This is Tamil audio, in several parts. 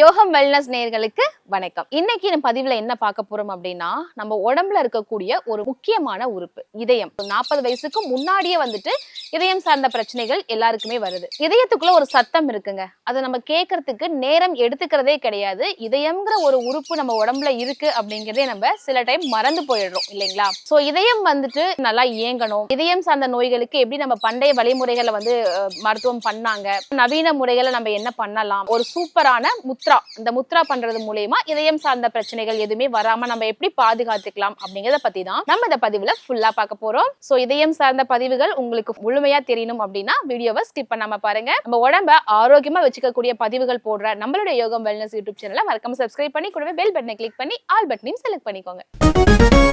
யோகம் வெல்னஸ் நேர்களுக்கு வணக்கம். இன்னைக்கு நம்ம பதிவுல என்ன பார்க்க போறோம் அப்படின்னா நம்ம உடம்புல இருக்கக்கூடிய ஒரு முக்கியமான உறுப்பு இதயம். நாற்பது வயசுக்கு முன்னாடியே வந்துட்டு இதயம் சார்ந்த பிரச்சனைகள் எல்லாருக்குமே வருது. இதயத்துக்குள்ள ஒரு சத்தம் இருக்குங்க. அதை நம்ம கேட்கறதுக்கு நேரம் எடுத்துக்கிறதே கிடையாது. இதயம்ங்கிற ஒரு உறுப்பு நம்ம உடம்புல இருக்கு அப்படிங்கறதே நம்ம சில டைம் மறந்து போயிடுறோம் இல்லைங்களா? சோ இதயம் வந்துட்டு நல்லா இயங்கணும். இதயம் சார்ந்த நோய்களுக்கு எப்படி நம்ம பண்டைய வழிமுறைகளை வந்து மருத்துவம் பண்ணாங்க? நவீன முறைகளை நம்ம என்ன பண்ணலாம்? ஒரு சூப்பரான முத்ரா. இந்த முத்ரா பண்றது மூலியமா இதயம் சார்ந்த பிரச்சனைகள் எதுவுமே வராம நம்ம எப்படி பாதுகாத்துக்கலாம் அப்படிங்கறத பத்தி தான் நம்ம இந்த பதிவுல ஃபுல்லா பார்க்க போறோம். சோ இதயம் சார்ந்த பதிவுகள் உங்களுக்கு முழுமையா தெரியணும் அப்படின்னா வீடியோவை ஸ்கிப் பண்ணாம பாருங்க. நம்ம உடம்ப ஆரோக்கியமா வச்சுக்கக்கூடிய பதிவுகள் போடுற நம்மளுடைய யோகம் வெல்னஸ் யூடியூப் சேனலை மறக்காம சப்ஸ்கிரைப் பண்ணி கூடவே பெல் பட்டனை கிளிக் பண்ணி ஆல் பட்டனையும் செலக்ட் பண்ணிக்கோங்க.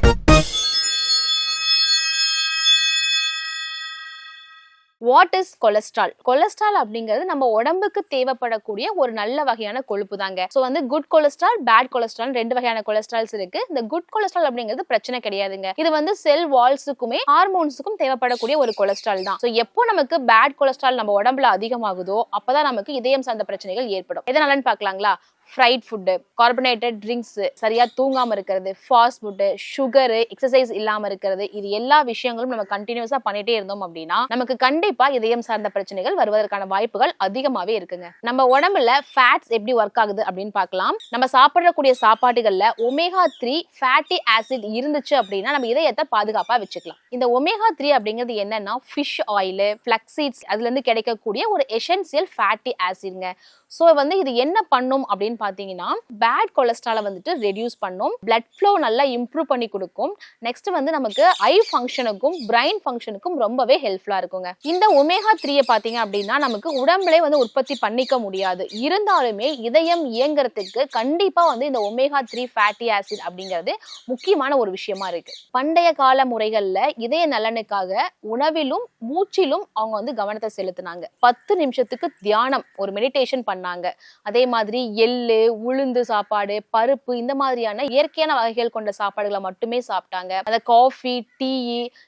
வாட் இஸ் கொலஸ்ட்ரால் கொலஸ்ட்ரால் அப்படிங்கிறது நம்ம உடம்புக்கு தேவைப்படக்கூடிய ஒரு நல்ல வகையான கொழுப்பு தாங்க ஸோ வந்து குட் கொலஸ்ட்ரால் பேட் கொலஸ்ட்ரால் ரெண்டு வகையான கொலஸ்ட்ரால்ஸ் இருக்கு. இந்த குட் கொலஸ்ட்ரால் அப்படிங்கிறது பிரச்சனை கிடையாதுங்க. இது வந்து செல் வால்ஸுக்குமே ஹார்மோன்ஸுக்கும் தேவைப்படக்கூடிய ஒரு கொலஸ்ட்ரால் தான். ஸோ எப்போ நமக்கு பேட் கொலஸ்ட்ரால் நம்ம உடம்புல அதிகமாகுதோ அப்பதான் நமக்கு இதயம் சார்ந்த பிரச்சனைகள் ஏற்படும். எதனாலன்னு பாக்கலாங்களா ஃப்ரைட் ஃபுட்டு கார்பனேட்டட் ட்ரிங்க்ஸு சரியாக தூங்காமல் இருக்கிறது ஃபாஸ்ட் ஃபுட்டு சுகரு எக்ஸசைஸ் இல்லாமல் இருக்கிறது இது எல்லா விஷயங்களும் நம்ம கண்டினியூஸாக பண்ணிகிட்டே இருந்தோம் அப்படின்னா நமக்கு கண்டிப்பாக இதயம் சார்ந்த பிரச்சனைகள் வருவதற்கான வாய்ப்புகள் அதிகமாகவே இருக்குங்க. நம்ம உடம்புல ஃபேட்ஸ் எப்படி ஒர்க் ஆகுது அப்படின்னு பார்க்கலாம். நம்ம சாப்பிடக்கூடிய சாப்பாடுகளில் ஒமேகா த்ரீ ஃபேட்டி ஆசிட் இருந்துச்சு அப்படின்னா நம்ம இதயத்தை பாதுகாப்பாக வச்சுக்கலாம். இந்த ஒமேகா த்ரீ அப்படிங்கிறது என்னன்னா ஃபிஷ் ஆயில் ஃப்ளக்ஸீட்ஸ் அதுலேருந்து கிடைக்கக்கூடிய ஒரு எசென்சியல் ஃபேட்டி ஆசிட்ங்க ஸோ வந்து இது என்ன பண்ணும் அப்படின்னு பார்த்தீங்கன்னா பேட் கொலஸ்ட்ராலை வந்துட்டு ரெடியூஸ் பண்ணும். பிளட் ஃப்ளோ நல்லா இம்ப்ரூவ் பண்ணி கொடுக்கும். நெக்ஸ்ட் வந்து நமக்கு ஐ ஃபங்க்ஷனுக்கும் பிரைன் ஃபங்க்ஷனுக்கும் ரொம்பவே ஹெல்ப்ஃபுல்லாக இருக்குங்க. இந்த ஒமேகா த்ரீயை பார்த்தீங்க அப்படின்னா நமக்கு உடம்புலே வந்து உற்பத்தி பண்ணிக்க முடியாது. இருந்தாலுமே இதயம் இயங்குறதுக்கு கண்டிப்பாக வந்து இந்த ஒமேகா த்ரீ ஃபேட்டி ஆசிட் அப்படிங்கிறது முக்கியமான ஒரு விஷயமா இருக்கு. பண்டைய கால முறைகளில் இதய நலனுக்காக உணவிலும் மூச்சிலும் அவங்க வந்து கவனத்தை செலுத்தினாங்க. பத்து நிமிஷத்துக்கு தியானம் ஒரு மெடிடேஷன் பண்ணாங்க. அதே மாதிரி எள்ளு உளுந்து சாப்பாடு பருப்பு இந்த மாதிரியான இயற்கையான வகைகள் கொண்ட சாப்பாடுகளை மட்டுமே சாப்பிட்டாங்க. அந்த காஃபி டீ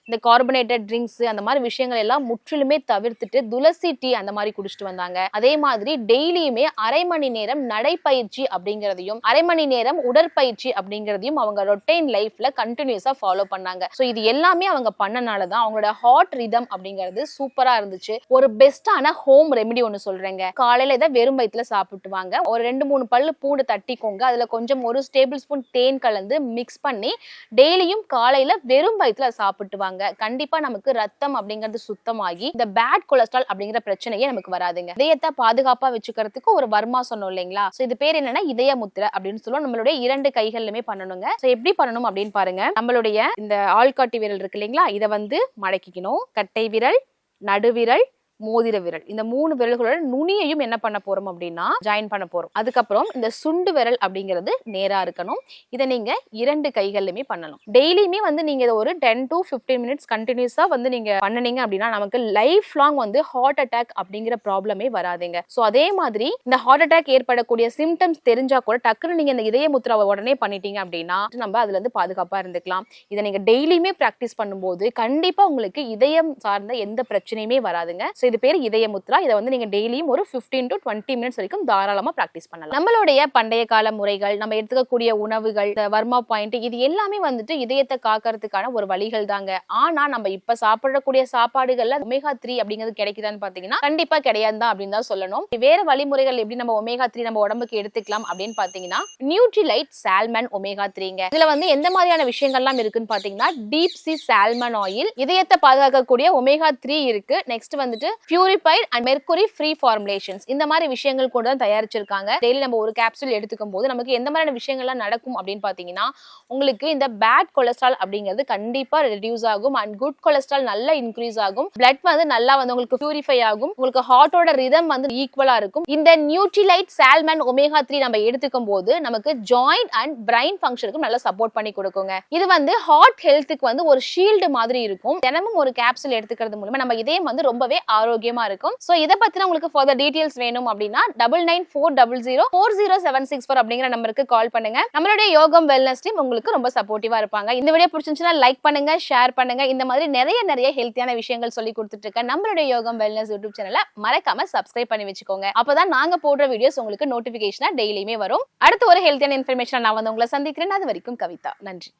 இந்த கார்பனேட்டட் ட்ரிங்க்ஸ் அந்த மாதிரி விஷயங்கள் எல்லாம் முற்றிலுமே தவிர்த்துட்டு துளசி டீ அந்த மாதிரி குடிச்சிட்டு வந்தாங்க. அதே மாதிரி டெய்லியுமே அரை மணி நேரம் நடைப்பயிற்சி அப்படிங்கிறதையும் அரை மணி நேரம் உடற்பயிற்சி அப்படிங்கிறதையும் அவங்க ரொட்டைன் லைஃப்ல கண்டினியூஸா ஃபாலோ பண்ணாங்க. ஸோ இது எல்லாமே அவங்க பண்ணனால தான் அவங்களோட ஹார்ட் ரிதம் அப்படிங்கிறது சூப்பரா இருந்துச்சு. ஒரு பெஸ்டான ஹோம் ரெமெடி ஒன்று சொல்றேங்க. காலையில இதை வெறும் வயிற்றுல சாப்பிட்டுவாங்க. ஒரு ரெண்டு மூணு பல்லு பூண்டு தட்டிக்கோங்க. அதில் கொஞ்சம் ஒரு டேபிள் ஸ்பூன் தேன் கலந்து மிக்ஸ் பண்ணி டெய்லியும் காலையில் வெறும் வயிற்றுல சாப்பிட்டுவாங்க. கண்டிப்பாக நமக்கு ரத்தம் அப்படிங்கிறது சுத்தமாகி இந்த பேட் கொலஸ்ட்ரால் அப்படிங்கிற பிரச்சனையே நமக்கு வராதுங்க. இதயத்தை பாதுகாப்பாக வச்சுக்கிறதுக்கு ஒரு வர்மா சொன்னோம் இல்லைங்களா? ஸோ இது பேர் என்னன்னா இதய முத்திரை அப்படின்னு சொல்லுவோம். நம்மளுடைய இரண்டு கைகள்லுமே பண்ணணுங்க. ஸோ எப்படி பண்ணணும் அப்படின்னு பாருங்க. நம்மளுடைய இந்த ஆள்காட்டி விரல் இருக்கு இல்லைங்களா? இதை வந்து மடக்கிக்கணும். கட்டை விரல் நடுவிரல் மோதிர விரல். இந்த மூணு விரல்களோட நுனியையும் என்ன பண்ண போறோம் அப்படின்னா ஜாயின் பண்ண போறோம். அதுக்கப்புறம் இந்த சுண்டு விரல் அப்படிங்கிறது நேரா இருக்கணும். இதை நீங்க இரண்டு கைகள்லுமே பண்ணணும் டெய்லியுமே வந்து நீங்க இதை ஒரு டென் டு 15 மினிட்ஸ் கண்டினியூஸா வந்து நீங்க பண்ணுனீங்க அப்படின்னா நமக்கு லைஃப் லாங் வந்து ஹார்ட் அட்டாக் அப்படிங்கிற ப்ராப்ளமே வராதுங்க. ஸோ அதே மாதிரி இந்த ஹார்ட் அட்டாக் ஏற்படக்கூடிய சிம்டம்ஸ் தெரிஞ்சா கூட டக்குன்னு நீங்க இந்த இதய முத்திராவை உடனே பண்ணிட்டீங்க அப்படின்னா நம்ம அதுல இருந்து பாதுகாப்பா இருந்துக்கலாம். இதை நீங்க டெய்லியுமே ப்ராக்டிஸ் பண்ணும்போது கண்டிப்பா உங்களுக்கு இதயம் சார்ந்த எந்த பிரச்சனையுமே வராதுங்க. ஸோ இது பேர் இதய முத்ரா இதை வந்து நீங்க டெய்லியும் ஒரு 15 டு டுவெண்ட்டி மினிட்ஸ் வரைக்கும் தாராளமா ப்ராக்டிஸ் பண்ணலாம். நம்மளுடைய பண்டைய கால முறைகள் நம்ம எடுத்துக்கக்கூடிய உணவுகள் வர்மா பாயிண்ட் இது எல்லாமே வந்துட்டு இதயத்தை காக்கிறதுக்கான ஒரு வழிகள் தாங்க. ஆனா நம்ம இப்ப சாப்பிடக்கூடிய சாப்பாடுகள்ல ஒமேகா த்ரீ அப்படிங்கிறது கிடைக்குதான்னு பாத்தீங்கன்னா கண்டிப்பா கிடையாது தான் அப்படின்னு தான் சொல்லணும். வேற வழிமுறைகள் எப்படி நம்ம ஒமேகா த்ரீ நம்ம உடம்புக்கு எடுத்துக்கலாம் அப்படின்னு பாத்தீங்கன்னா நியூட்ரிலைட் சால்மன் ஒமேகா த்ரீங்க இதுல வந்து எந்த மாதிரியான விஷயங்கள்லாம் இருக்குன்னு பாத்தீங்கன்னா டீப் சி சால்மன் ஆயில் இதயத்தை பாதுகாக்கக்கூடிய ஒமேகா த்ரீ இருக்கு. நெக்ஸ்ட் வந்துட்டு purified and mercury free formulations இந்த மாதிரி விஷயங்கள் கூட தான் தயாரிச்சிருக்காங்க. டெய்லி நம்ம ஒரு கேப்சூல் எடுத்துக்கும் போது நமக்கு எந்த மாதிரியான விஷயங்கள்லாம் நடக்கும் அப்படின்னு பார்த்தீங்கன்னா உங்களுக்கு இந்த பேட் கொலஸ்ட்ரால் அப்படிங்கிறது கண்டிப்பாக ரெடியூஸ் ஆகும் அண்ட் குட் கொலஸ்ட்ரால் நல்லா இன்க்ரீஸ் ஆகும். பிளட் வந்து நல்லா வந்து உங்களுக்கு பியூரிஃபை ஆகும். உங்களுக்கு ஹார்ட்டோட ரிதம் வந்து ஈக்குவலா இருக்கும். இந்த நியூட்ரிலைட் சால்மன் ஒமேகா த்ரீ நம்ம எடுத்துக்கும் போது நமக்கு ஜாயிண்ட் அண்ட் பிரைன் ஃபங்க்ஷனுக்கும் நல்லா சப்போர்ட் பண்ணி கொடுக்குங்க. இது வந்து ஹார்ட் ஹெல்த்துக்கு வந்து ஒரு ஷீல்டு மாதிரி இருக்கும். தினமும் ஒரு கேப்சூல் எடுத்துக்கிறது மூலமா நம்ம இதயம் வந்து ரொம்பவே ஆரோக்கியம் ஆரோக்கியமா இருக்கும். சோ இதை பத்தின உங்களுக்கு ஃபர்தர் டீடைல்ஸ் வேணும் அப்படின்னா double nine four double zero four zero seven six four அப்படிங்கிற நம்பருக்கு கால் பண்ணுங்க. நம்மளுடைய யோகம் வெல்னஸ் டீம் உங்களுக்கு ரொம்ப சப்போர்ட்டிவா இருப்பாங்க. இந்த வீடியோ பிடிச்சிருந்துச்சுன்னா லைக் பண்ணுங்க ஷேர் பண்ணுங்க. இந்த மாதிரி நிறைய நிறைய ஹெல்த்தியான விஷயங்கள் சொல்லி கொடுத்துட்டு இருக்க நம்மளுடைய யோகம் வெல்னஸ் யூடியூப் சேனலை மறக்காம சப்ஸ்கிரைப் பண்ணி வச்சுக்கோங்க. அப்பதான் நாங்க போடுற வீடியோஸ் உங்களுக்கு நோட்டிபிகேஷனா டெய்லியுமே வரும். அடுத்து ஒரு ஹெல்த்தியான இன்ஃபர்மேஷன் நான் வந்து உங்களை சந்திக்கிறேன். அது வரைக்கும் கவிதா. நன்றி.